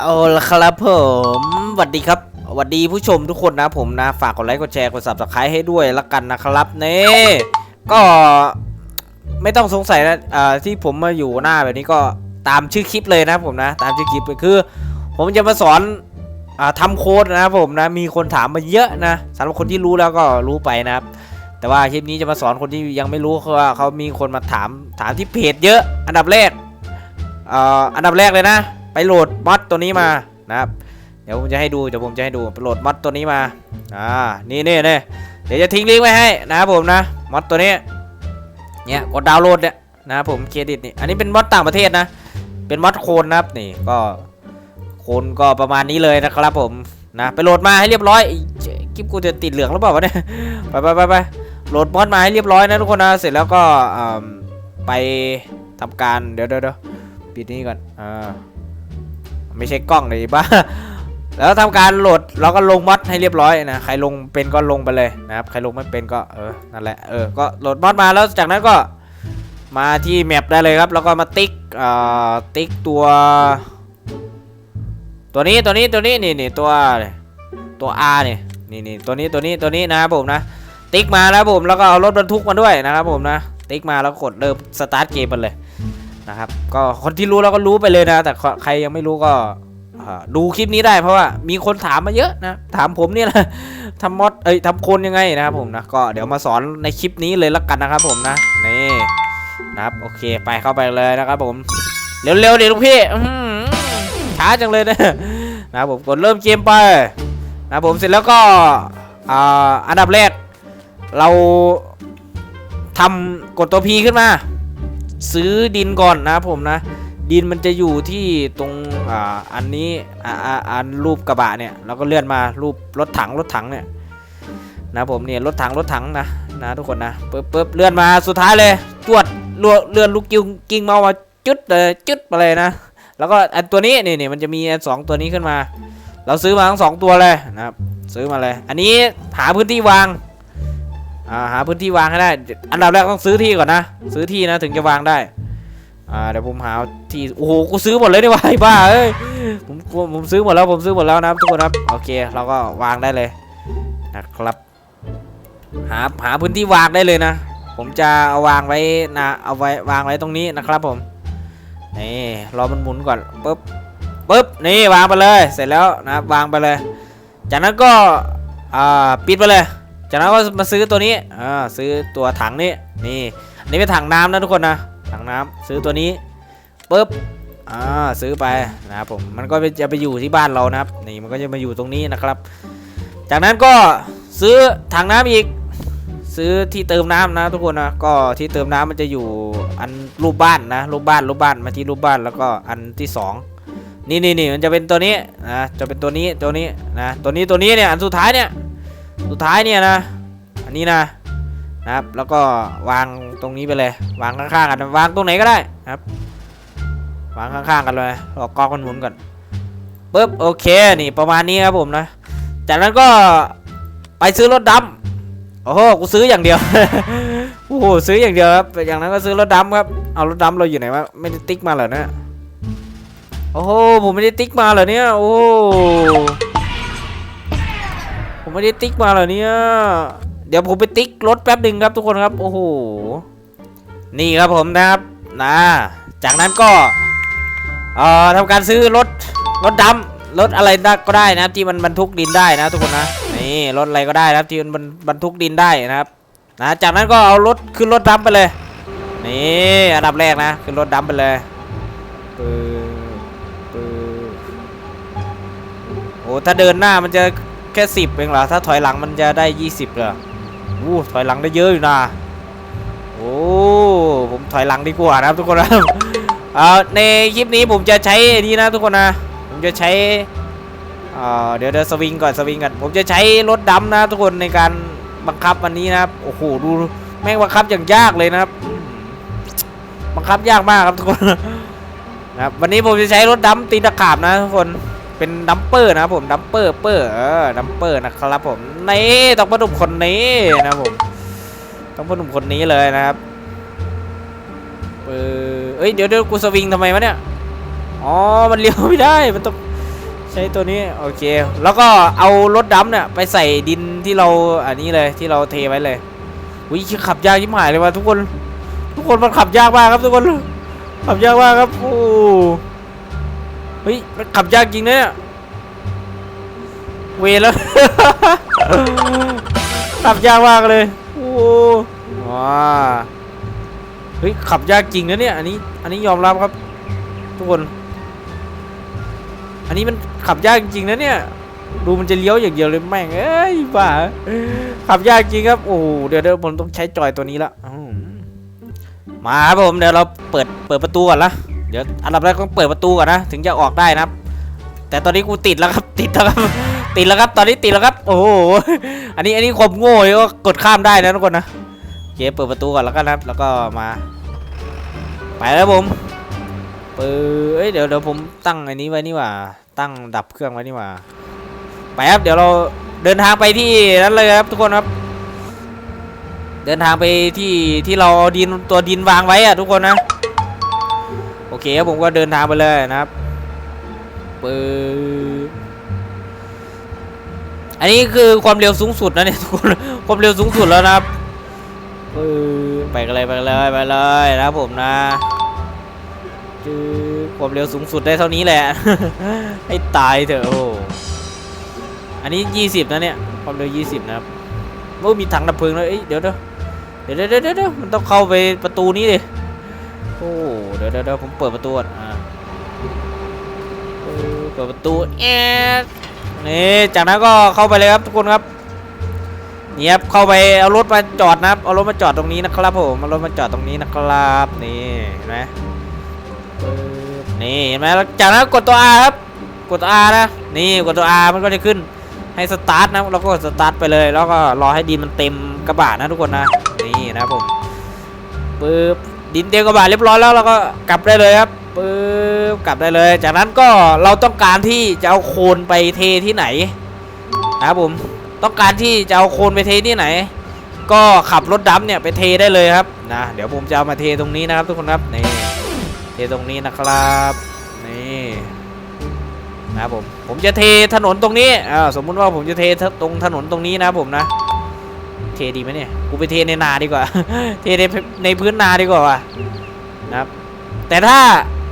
เอาละครับผมสวัสดีครับสวัสดีผู้ชมทุกคนนะผมนะฝากกดไลค์กดแชร์กด subscribe ให้ด้วยละกันนะครับนี่ก็ไม่ต้องสงสัยนะที่ผมมาอยู่หน้าแบบนี้ก็ตามชื่อคลิปเลยนะผมนะ ตามชื่อคลิปคือ ผมจะมาสอนอาทำโค้ดนะผมนะ มีคนถามมาเยอะนะสำหรับคนที่รู้แล้วก็รู้ไปนะครับ แต่ว่าคลิปนี้จะมาสอนคนที่ยังไม่รู้คือว่าเขามีคนมาถามถามที่เพจเยอะ อันดับแรกออันดับแรกเลยนะ ไปโหลดมอดตัวนี้มานะครับเดี๋ยวผมจะให้ดูเดี๋ยวผมจะให้ดูไปโหลดมอดตัวนี้มาอ่านี่นี่นี่เดี๋ยวจะทิ้งลิงก์ไว้ให้นะครับผมนะมอดตัวนี้เนี่ยกดดาวน์โหลดเนี่ยนะครับผมเครดิตนี่อันนี้เป็นมอดต่างประเทศนะ เป็นมอดโคนนะครับนี่ก็โคนก็ประมาณนี้เลยนะครับผมนะไปโหลดมาให้เรียบร้อยคลิปกูจะติดเหลืองหรือเปล่าวะเนี่ยไปไปไปไปโหลดมอดมาให้เรียบร้อยนะทุกคนนะเสร็จแล้วก็ไปทำการเดี๋ยวเดี๋ยวเดี๋ยวปิดนี้ก่อนอ่า ไม่ใช่กล้องเลยบ้าแล้วทำการโหลดเราก็ลงมอดให้เรียบร้อยนะใครลงเป็นก็ลงไปเลยนะครับใครลงไม่เป็นก็เออนั่นแหละเออก็โหลดมอดมาแล้วจากนั้นก็มาที่แมปได้เลยครับ แล้วก็มาติ๊กอ่าติ๊กตัว ตัวนี้ตัวนี้ตัวนี้นี่นี่ตัวตัว R เนี่ยนี่นี่ตัวนี้ตัวนี้ตัวนี้นะครับผมนะ ติ๊กมาแล้วผมแล้วก็เอารถบรรทุกมาด้วยนะครับผมนะ ติ๊กมาแล้วกดเริ่มสตาร์ทเกมมันเลย นะครับ ก็คนที่รู้แล้วก็รู้ไปเลยนะ แต่ใครยังไม่รู้ก็ดูคลิปนี้ได้เพราะว่ามีคนถามมาเยอะนะ ถามผมเนี่ยแหละทำมอดเอ้ยทำคนยังไงนะครับผมนะก็เดี๋ยวมาสอนในคลิปนี้เลยละกันนะครับผมนะนี่นะครับ โอเคไปเข้าไปเลยนะครับผม เร็วๆเดี๋ยวลูกพี่ช้าจังเลยนะนะครับผมกดเริ่มเกมไปนะครับผมเสร็จแล้วก็อันดับแรก เราทำกดตัว P ขึ้นมา ซื้อดินก่อนนะผมนะ ดินมันจะอยู่ที่ตรงอ่าอันนี้อ่าอันรูปกระบะเนี่ยเราก็เลื่อนมารูปรถถังรถถังเนี่ยนะผมเนี่ยรถถังรถถังนะนะทุกคนนะปึ๊บปึ๊บเลื่อนมาสุดท้ายเลยจวดเลื่อนเลื่อนลูกกิ้งกิ้งเมามาจุดเลยจุดมาเลยนะ แล้วก็อันตัวนี้นี่นี่มันจะมีอันสองตัวนี้ขึ้นมา เราซื้อมาทั้งสองตัวเลยนะครับซื้อมาเลย อันนี้หาพื้นที่วาง อ่าหาพื้นที่วางให้ได้ อันดับแรกต้องซื้อที่ก่อนนะ ซื้อที่นะถึงจะวางได้ อ่าเดี๋ยวผมหาที่ โอ้โห กูซื้อหมดเลยนี่วะไอ้บ้าเอ้ย ผมผมซื้อหมดแล้วผมซื้อหมดแล้วนะครับทุกคนครับ โอเค เราก็วางได้เลยนะครับ หาหาพื้นที่วางได้เลยนะ ผมจะเอาวางไว้นะเอาไว้วางไว้ตรงนี้นะครับผม นี่รอมันหมุนก่อนปึ๊บปึ๊บ นี่วางไปเลย เสร็จแล้วนะวางไปเลย จากนั้นก็ อ่า ปิดไปเลย จากนั้นก็มาซื้อตัวนี้อ่าซื้อตัวถังนี้นี่อันนี้เป็นถังน้ำนะทุกคนนะถังน้ำซื้อตัวนี้ปุ๊บอ่าซื้อไปนะครับผมมันก็จะไปอยู่ที่บ้านเรานะครับนี่มันก็จะมาอยู่ตรงนี้นะครับ จากนั้นก็ซื้อถังน้ำอีก ซื้อที่เติมน้ำนะทุกคนนะก็ที่เติมน้ำมันจะอยู่อันรูปบ้านนะรูปบ้านรูปบ้านมาที่รูปบ้านแล้วก็อันที่สองนี่นี่นี่มันจะเป็นตัวนี้นะจะเป็นตัวนี้ตัวนี้นะตัวนี้ตัวนี้เนี่ยอันสุดท้ายเนี่ย สุดท้ายเนี่ยนะ อันนี้นะนะครับ แล้วก็วางตรงนี้ไปเลย วางข้างๆกัน วางตรงไหนก็ได้นะครับ วางข้างๆกันเลยรอกองมันหมุนก่อนปึ๊บโอเค นี่ประมาณนี้ครับผมนะ จากนั้นก็ไปซื้อรถดำโอ้โห กูซื้ออย่างเดียว โอ้โห ซื้ออย่างเดียวครับ อย่างนั้นก็ซื้อรถดำครับ เอารถดำเราอยู่ไหนวะ ไม่ได้ติ๊กมาเหรอเนี่ยโอ้โห ผมไม่ได้ติ๊กมาเหรอเนี่ย โอ้ ไม่ได้ติ๊กมาเหรอเนี่ย เดี๋ยวผมไปติ๊กรถแป๊บหนึ่งครับทุกคนครับ โอ้โห นี่ครับผมนะครับ นะ จากนั้นก็เอ่อทำการซื้อรถ รถดำรถอะไรก็ได้นะครับที่มันบรรทุกดินได้นะทุกคนนะ นี่รถอะไรก็ได้นะครับที่มันบรรทุกดินได้นะครับ นะ จากนั้นก็เอารถขึ้นรถดำไปเลย นี่อันดับแรกนะขึ้นรถดำไปเลยโอ้ถ้าเดินหน้ามันจะ แค่สิบเองเหรอถ้าถอยหลังมันจะได้ยี่สิบเหรออู้ถอยหลังได้เยอะอยู่นะโอ้ผมถอยหลังดีกว่านะครับทุกคนนะเอ่อในคลิปนี้ผมจะใช้นี่นะทุกคนนะผมจะใช้เอเดี๋ยวเดี๋ยวสวิงก่อนสวิงก่อนผมจะใช้รถดำนะทุกคนในการบังคับวันนี้นะครับโอ้โหดูแม่งบังคับอย่างยากเลยนะครับ บังคับยากมากครับทุกคนนะครับวันนี้ผมจะใช้รถดำตีตะขาบนะทุกคน เป็นดัมเปอร์นะครับผมดัมเปอร์เปอร์เออดัมเปอร์นะครับผมนี่ต้องพ่อหนุ่มคนนี้นะผมต้องพ่อหนุ่มคนนี้เลยนะครับเออเอ้ยเดี๋ยวเดี๋ยวกูสวิงทำไมวะเนี่ยอ๋อมันเลี้ยวไม่ได้มันต้องใช้ตัวนี้โอเค แล้วก็เอารถดำเนี่ยไปใส่ดินที่เราอันนี้เลยที่เราเทไว้เลยวิขับยากยิ่หายเลยว่ะทุกคน ทุกคนมันขับยากมากครับทุกคนขับยากมากครับโอ้ เฮ้ยมันขับยากจริงนะเนี่ยเวแล้ว ขับยากมากเลย โอ้ว้าเฮ้ยขับยากจริงนะเนี่ย อันนี้ อันนี้ยอมรับครับ ทุกคน อันนี้มันขับยากจริงนะเนี่ย ดูมันจะเลี้ยวอย่างเดียวเลยแม่ง เอ้ยบ้า ขับยากจริงครับ โอ้โหเดี๋ยวเดี๋ยวผมต้องใช้จอยตัวนี้ละ มาครับผม เดี๋ยวเราเปิด เปิดประตูก่อนละ ดี๋ยวอันดับแรกต้องเปิดประตูก่อนนะ ถึงจะออกได้นะครับ แต่ตอนนี้กูติดแล้วครับติดแล้วครับติดแล้วครับตอนนี้ติดแล้วครับ โอ้โหอันนี้อันนี้ความโง่เลยก็กดข้ามได้นะทุกคนนะโอเคเปิดประตูก่อนแล้วกันนะครับ แล้วก็มา ไปแล้วผมเปิดเดี๋ยวเดี๋ยวผมตั้งอันนี้ไว้นี่ว่า ตั้งดับเครื่องไว้นี่ว่าไปครับเดี๋ยวเราเดินทางไปที่นั้นเลยครับทุกคนครับ เดินทางไปที่ที่เราดินตัวดินวางไว้อะทุกคนนะ อเคผมก็เดินทางไปเลยนะครับปึ๊บอันนี้คือความเร็วสูงสุดนะเนี่ยทุกคนความเร็วสูงสุดแล้วนะครับปึ๊บไปกันเลยไปกันเลยไปเลยนะครับผมนะปึ๊ความเร็วสูงสุดได้เท่านี้แหละ ให้ตายเถอะโอ้อันนี้ 20 นะเนี่ย ความเร็ว 20 นะครับโอ้มีถังดับเพลิงเลยเอ้ยเดี๋ยวเดี๋ยวเดี๋ยวเดี๋ยวเดี๋ยวเดี๋ยวมันต้องเข้าไปประตูนี้ดิโอ้ เดี๋ยวเดี๋ยวผมเปิดประตูก่อนอ่าเปิดประตูแอดนี่จากนั้นก็เข้าไปเลยครับทุกคนครับเนี่ยครับเข้าไปเอารถมาจอดนะครับเอารถมาจอดตรงนี้นะครับผมเอารถมาจอดตรงนี้นะครับนี่เห็นไหมนี่เห็นไหมแล้วจากนั้นกดตัว R ครับกดตัว R นะนี่กดตัว R มันก็จะขึ้นให้สตาร์ทนะเราก็กดสตาร์ทไปเลย แล้วก็รอให้ดินมันเต็มกระบะนะทุกคนนะนี่นะครับผมปึ๊บ ดินเต็มกระบะเรียบร้อยแล้วเราก็กลับได้เลยครับปึ๊บกลับได้เลย จากนั้นก็เราต้องการที่จะเอาโคลนไปเทที่ไหนนะครับผมต้องการที่จะเอาโคลนไปเทที่ไหน ก็ขับรถดำเนี่ยไปเทได้เลยครับนะเดี๋ยวผมจะเอามาเทตรงนี้นะครับทุกคนครับนี่เทตรงนี้นะครับนี่นะครับผมผมจะเทถนนตรงนี้อ่าสมมุติว่าผมจะเทตรงถนนตรงนี้นะครับผมนะ เทดีไหมเนี่ย กูไปเทในนาดีกว่า เทในในพื้นนาดีกว่าว่ะนะครับ แต่ถ้า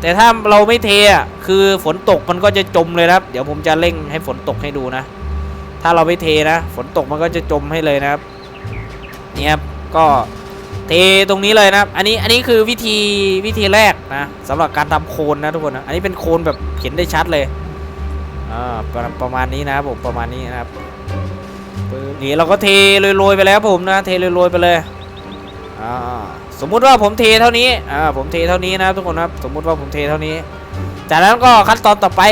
แต่ถ้าเราไม่เทอะคือฝนตกมันก็จะจมเลยนะครับ เดี๋ยวผมจะเร่งให้ฝนตกให้ดูนะ ถ้าเราไม่เทนะ ฝนตกมันก็จะจมให้เลยนะครับเนี่ยครับ ก็เทตรงนี้เลยนะครับ อันนี้อันนี้คือวิธีวิธีแรกนะสำหรับการทำโคนนะทุกคนนะ อันนี้เป็นโคนแบบเห็นได้ชัดเลย อ่าประประมาณนี้นะครับผมประมาณนี้นะครับ นี่เราก็เทโรยๆไปแล้วผมนะ เทโรยๆไปเลยอ่าสมมุติว่าผมเทเท่านี้อ่าผมเทเท่านี้นะทุกคนครับสมมุติว่าผมเทเท่านี้ จากนั้นก็ขั้นตอนต่อไป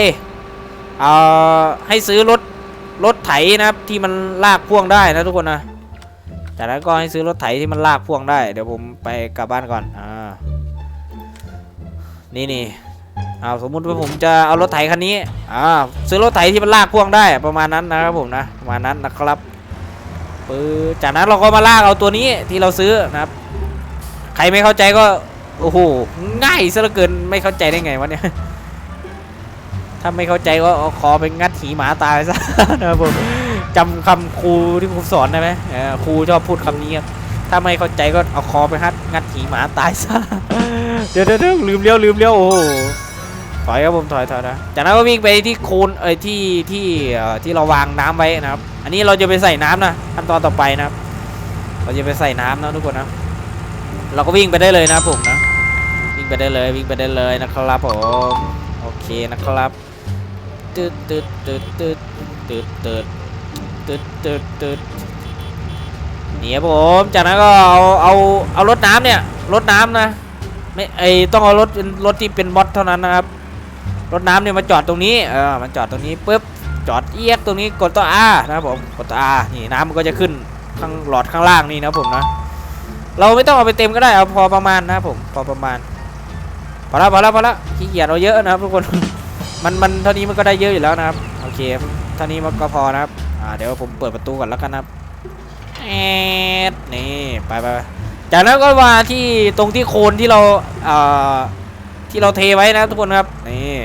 เอ่อให้ซื้อรถรถไถนะครับที่มันลากพ่วงได้นะทุกคนนะจากนั้นก็ให้ซื้อรถไถที่มันลากพ่วงได้ เดี๋ยวผมไปกลับบ้านก่อนอ่านี่นี่อ่าสมมุติว่าผมจะเอารถไถคันนี้อ่าซื้อรถไถที่มันลากพ่วงได้ประมาณนั้นนะครับผมนะประมาณนั้นนะครับ ปื๊ดจากนั้นเราก็มาลากเอาตัวนี้ที่เราซื้อนะครับ ใครไม่เข้าใจก็โอ้โหง่ายซะเหลือเกินไม่เข้าใจได้ไงวะเนี่ยถ้าไม่เข้าใจก็เอไปงัดหีหมาตายซะนะครับผมจำคำครูที่ครูสอนได้ไหมครูชอบพูดคำนี้ครับถ้าไม่เข้าใจก็เอาคอไปงัดงัดหีหมาตายซะเดี๋ยวเดี๋ยวลืมเลี้ยวลืมเลี้ยวโอ้ ถอยครับผมถอยถอยนะจากนั้นก็วิ่งไปที่โคนเอ้ยที่ที่ที่เราวางน้ำไว้นะครับ อันนี้เราจะไปใส่น้ำนะขั้นตอนต่อไปนะครับ เราจะไปใส่น้ำนะทุกคนนะ เราก็วิ่งไปได้เลยนะผมนะ วิ่งไปได้เลยวิ่งไปได้เลยนะครับผมโอเคนะครับตืดตืดตืดตืดตืดตืดตืดตืดตืดนี่ครับผมจากนั้นก็เอาเอาเอารถน้ำเนี่ยรถน้ำนะไม่ไอต้องเอารถเป็นรถที่เป็นมอดเท่านั้นนะครับ รถน้ำเนี่ยมาจอดตรงนี้เออมาจอดตรงนี้ปุ๊บจอดเอียดตรงนี้กดตัว R นะครับผมกดตัว R นี่น้ำมันก็จะขึ้นข้างหลอดข้างล่างนี่นะผมนะเราไม่ต้องเอาไปเต็มก็ได้เอาพอประมาณนะผมพอประมาณพอละพอละพอละขี้เกียจเอาเยอะนะครับทุกคนมันมันเท่านี้มันก็ได้เยอะอยู่แล้วนะครับโอเคเท่านี้มันก็พอนะครับอ่าเดี๋ยวผมเปิดประตูก่อนแล้วกันนะครับแอดนี่ไปไปไปจากนั้นก็มาที่ตรงที่โคนที่เราเอ่อที่เราเทไว้นะทุกคนครับนี่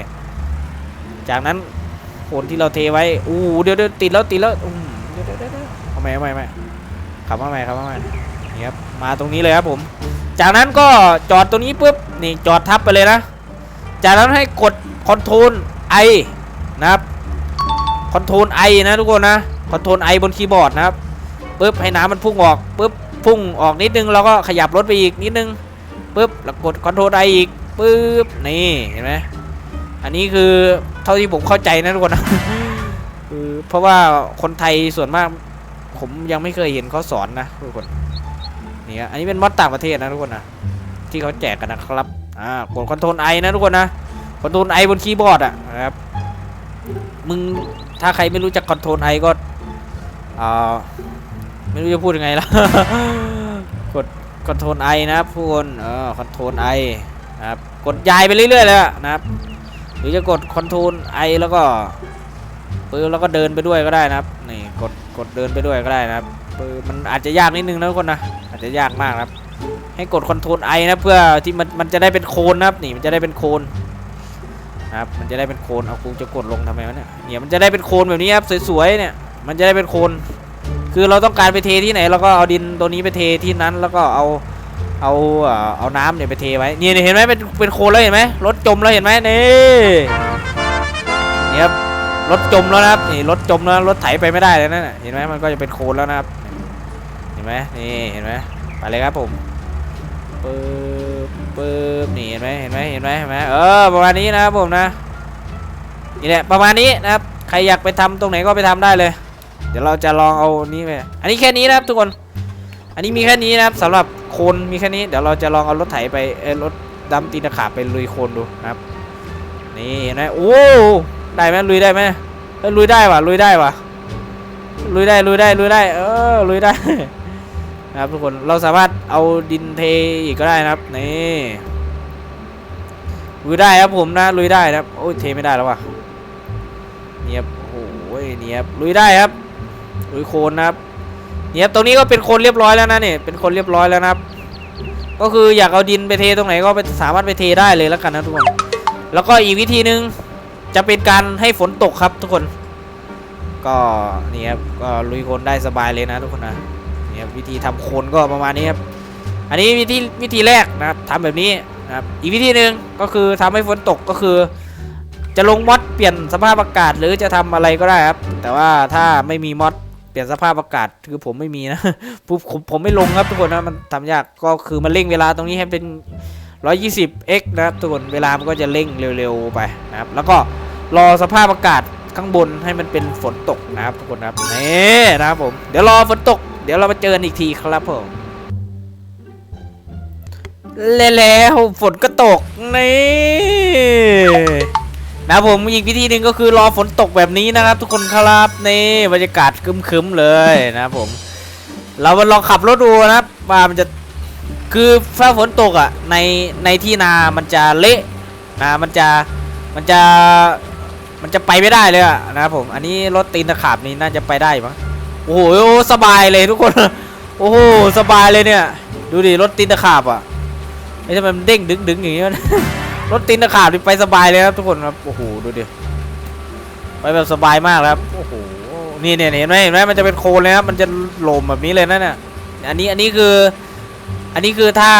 จากนั้นโคนที่เราเทไว้อู้เดี๋ยวเดี๋ยวติดแล้วติดแล้วอืมเดี๋ยวเดี๋ยวเดี๋ยวเดี๋ยวเอาใหม่เอาใหม่เอาใหม่ขับมาใหม่ขับมาใหม่นี่ครับมาตรงนี้เลยครับผม จากนั้นก็จอดตรงนี้ปุ๊บนี่จอดทับไปเลยนะ จากนั้นให้กดคอนโทรลไอนะครับคอนโทรลไอนะทุกคนนะคอนโทรลไอบนคีย์บอร์ดนะครับปุ๊บให้น้ำมันพุ่งออกปุ๊บพุ่งออกนิดนึงแล้วก็ขยับรถไปอีกนิดนึงปุ๊บแล้วกดคอนโทรลไออีกปุ๊บนี่เห็นไหม อันนี้คือเท่าที่ผมเข้าใจนะทุกคนนะคือเพราะว่าคนไทยส่วนมาก ผมยังไม่เคยเห็นเขาสอนนะทุกคนนี่ครับอันนี้เป็นมอดต่างประเทศนะทุกคนนะที่เขาแจกกันนะครับอ่ากดคอนโทรลไอนะทุกคนนะคอนโทรลไอบนคีย์บอร์ดอะนะครับมึงถ้าใครไม่รู้จักคอนโทรลไอก็อ่าไม่รู้จะพูดยังไงละกดคอนโทรลไอนะครับทุกคนเออคอนโทรลไอนะครับกดยายไปเรื่อยๆเลยอะนะครับ หรือจะกดคอนโทรลไอแล้วก็ปืนแล้วก็เดินไปด้วยก็ได้นะครับนี่กดกดเดินไปด้วยก็ได้นะครับปืนมันอาจจะยากนิดนึงนะทุกคนนะอาจจะยากมากครับ ให้กดคอนโทรลไอนะเพื่อที่มันมันจะได้เป็นโคนนะครับนี่มันจะได้เป็นโคนนะครับมันจะได้เป็นโคนเอากูจะกดลงทำไมวะเนี่ยเนี่ยมันจะได้เป็นโคนแบบนี้ครับสวยๆเนี่ยมันจะได้เป็นโคนคือเราต้องการไปเทที่ไหนเราก็เอาดินตัวนี้ไปเทที่นั้นแล้วก็เอา เอาเอาน้ำเนี่ยไปเทไว้นี่เห็นไหมเป็นเป็นโคลนแล้วเห็นไหมรถจมแล้วเห็นไหมนี่นี่ครับรถจมแล้วนะครับนี่รถจมแล้วรถไถไปไม่ได้เลยนั่นน่ะเห็นไหมมันก็จะเป็นโคลนแล้วนะครับเห็นไหมนี่เห็นไหมไปเลยครับผมปึ๊บปึ๊บนี่เห็นไหมเห็นไหมเห็นไหมเห็นไหมเออประมาณนี้นะครับผมนะนี่แหละประมาณนี้นะครับใครอยากไปทำตรงไหนก็ไปทำได้เลย เดี๋ยวเราจะลองเอานี้ไปอันนี้แค่นี้นะครับทุกคน อันนี้มีแค่นี้นะครับสำหรับโคนมีแค่นี้เดี๋ยวเราจะลองเอารถไถไปรถดำตีนตะขาบไปลุยโคนดูนะครับ นี่นไหมโอ้ได้ไหมลุยได้ไหมเอ้ยลุยได้ว่ะลุยได้ว่ะลุยได้ลุยได้ลุยได้ เออลุยได้นะครับทุกคนเราสามารถเอาดินเทอีกก็ได้นะครับนี่ลุยได้ครับผมนะลุยได้นะครับโอ้ยเทไม่ได้แล้วว่ะเนียบโอ้โหเนียบลุยได้ครับลุยโคนนะครับ เนี่ยตรงนี้ก็เป็นคนเรียบร้อยแล้วนะเนี่ยเป็นคนเรียบร้อยแล้วนะครับ ก็คืออยากเอาดินไปเทตรงไหนก็ไปสามารถไปเทได้เลยแล้วกันนะทุกคน แล้วก็อีกวิธีหนึ่งจะเป็นการให้ฝนตกครับทุกคน ก็นี่ครับก็ลุยโคนได้สบายเลยนะทุกคนนะนี่ครับวิธีทำโคนก็ประมาณนี้ครับอันนี้วิธีวิธีแรกนะครับทำแบบนี้นะครับอีกวิธีหนึ่งก็คือทำให้ฝนตกก็คือ จะลงมอดเปลี่ยนสภาพอากาศหรือจะทำอะไรก็ได้ครับ แต่ว่าถ้าไม่มีมอด ปลี่ยนสภาพอากาศคือผมไม่มีนะผมผมผมไม่ลงครับทุกคนนะมันทำยากก็คือมันเร่งเวลาตรงนี้ให้เป็น 120x นะครับทุกคนเวลามันก็จะเร่งเร็วๆไปนะครับ แล้วก็รอสภาพอากาศข้างบนให้มันเป็นฝนตกนะครับทุกคนนะครับนี่นะครับผมเดี๋ยวรอฝนตก เดี๋ยวเรามาเจอกันอีกทีครับผมแล้วฝนก็ตกนี่ นะผมอีกวิธีหนึ่งก็คือรอฝนตกแบบนี้นะครับ ทุกคนครับนี่บรรยากาศคึมๆเลยนะผม เรามาลองขับรถดูนะครับว่ามันจะคือถ้าฝนตกอะในในที่นามันจะเละนะมันจะมันจะมันจะไปไม่ได้เลยอะนะครับผมอันนี้รถตีนตะขาบนี่น่าจะไปได้มั้งโอ้โหสบายเลยทุกคนโอ้โหสบายเลยเนี่ย ดูดิรถตีนตะขาบอะไม่ใช่มันเด้งดึงดึงอย่างเงี้ รถตีนตะขาบไปสบายเลยครับทุกคนครับโอ้โหดูดิไปแบบสบายมากเลยครับโอ้โหนี่เนี่ยเห็นไหมเห็นไหมมันจะเป็นโคลนเลยครับมันจะโหลมแบบนี้เลยนะเนี่ยอันนี้อันนี้คือ อันนี้คือถ้า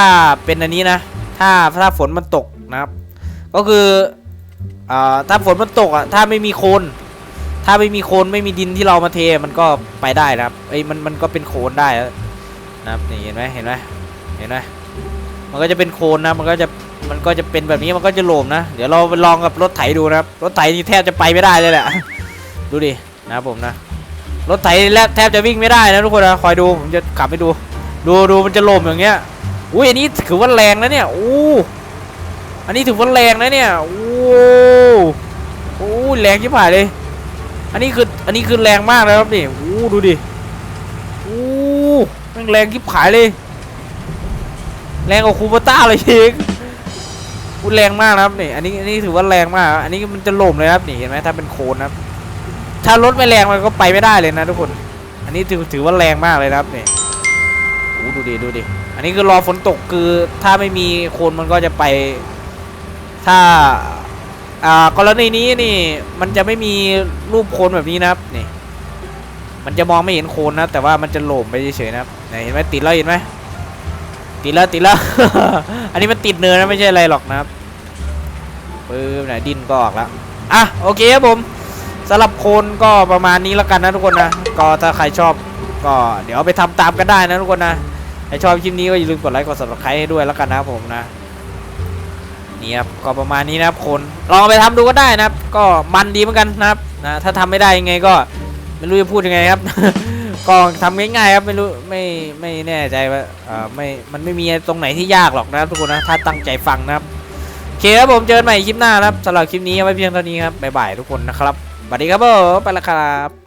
เป็นอันนี้นะ ถ้าถ้าฝนมันตกนะครับ ก็คืออ่าถ้าฝนมันตกอะถ้าไม่มีโคลนถ้าไม่มีโคลนไม่มีดินที่เรามาเทมันก็ไปได้นะครับไอ้มันมันก็เป็นโคลนได้นะครับนี่เห็นไหมเห็นไหมเห็นไหมมันก็จะเป็นโคลนนะมันก็จะ มันก็จะเป็นแบบนี้มันก็จะโหลมนะ เดี๋ยวเราไปลองกับรถไถดูนะครับ รถไถนี่แทบจะไปไม่ได้เลยแหละ ดูดินะครับผมนะ รถไถแล้วแทบจะวิ่งไม่ได้นะทุกคนนะ คอยดูผมจะขับไปดู ดูดูมันจะโหลมอย่างเงี้ย อุ้ยอันนี้ถือว่าแรงนะเนี่ย อู้อันนี้ถือว่าแรงนะเนี่ยโอ้โอ้แรงชิบหายเลย อันนี้คืออันนี้คือแรงมากนะครับนี่โอ้ดูดิโอ้แม่งแรงชิบหายเลย แรงกว่าคูปต้าเลยเอง อู้แรงมากนะครับนี่อันนี้อันนี้ถือว่าแรงมาก อันนี้มันจะโหลมเลยครับนี่เห็นไหมถ้าเป็นโคนนะครับ ถ้ารถไม่แรงมันก็ไปไม่ได้เลยนะทุกคน อันนี้ถือถือว่าแรงมากเลยนะครับนี่โอ้ดูดิดูดิอันนี้คือรอฝนตกคือถ้าไม่มีโคนมันก็จะไป ถ้าอ่ากรณีนี้นี่ มันจะไม่มีรูปโคนแบบนี้นะครับนี่มันจะมองไม่เห็นโคนนะ แต่ว่ามันจะโหลมไปเฉยๆนะครับไหนเห็นไหมติดแล้วเห็นไหมติดแล้วติดแล้ว อันนี้มันติดเนินนะไม่ใช่อะไรหรอกนะครับ ปื้มไหนดินก็ออกแล้วอะโอเคครับผมสำหรับโคนก็ประมาณนี้แล้วกันนะทุกคนนะก็ถ้าใครชอบก็เดี๋ยวไปทำตามกันได้นะทุกคนนะใครชอบคลิปนี้ก็อย่าลืมกดไลค์กด subscribe ให้ด้วยแล้วกันนะผมนะนี่ครับก็ประมาณนี้นะครับคนลองไปทำดูก็ได้นะครับ ก็มันดีเหมือนกันนะครับนะถ้าทำไม่ได้ยังไงก็ไม่รู้จะพูดยังไงครับก็ทำง่ายๆครับไม่รู้ไม่ไม่แน่ใจว่าเอ่อไม่มันไม่มีตรงไหนที่ยากหรอกนะครับทุกคนนะถ้าตั้งใจฟังนะครับ โอเคครับผมเจอกันใหม่คลิปหน้านะครับสำหรับคลิปนี้เอาไว้เพียงเท่านี้ครับบ๊ายบายทุกคนนะครับสวัสดีครับผมไปและครับ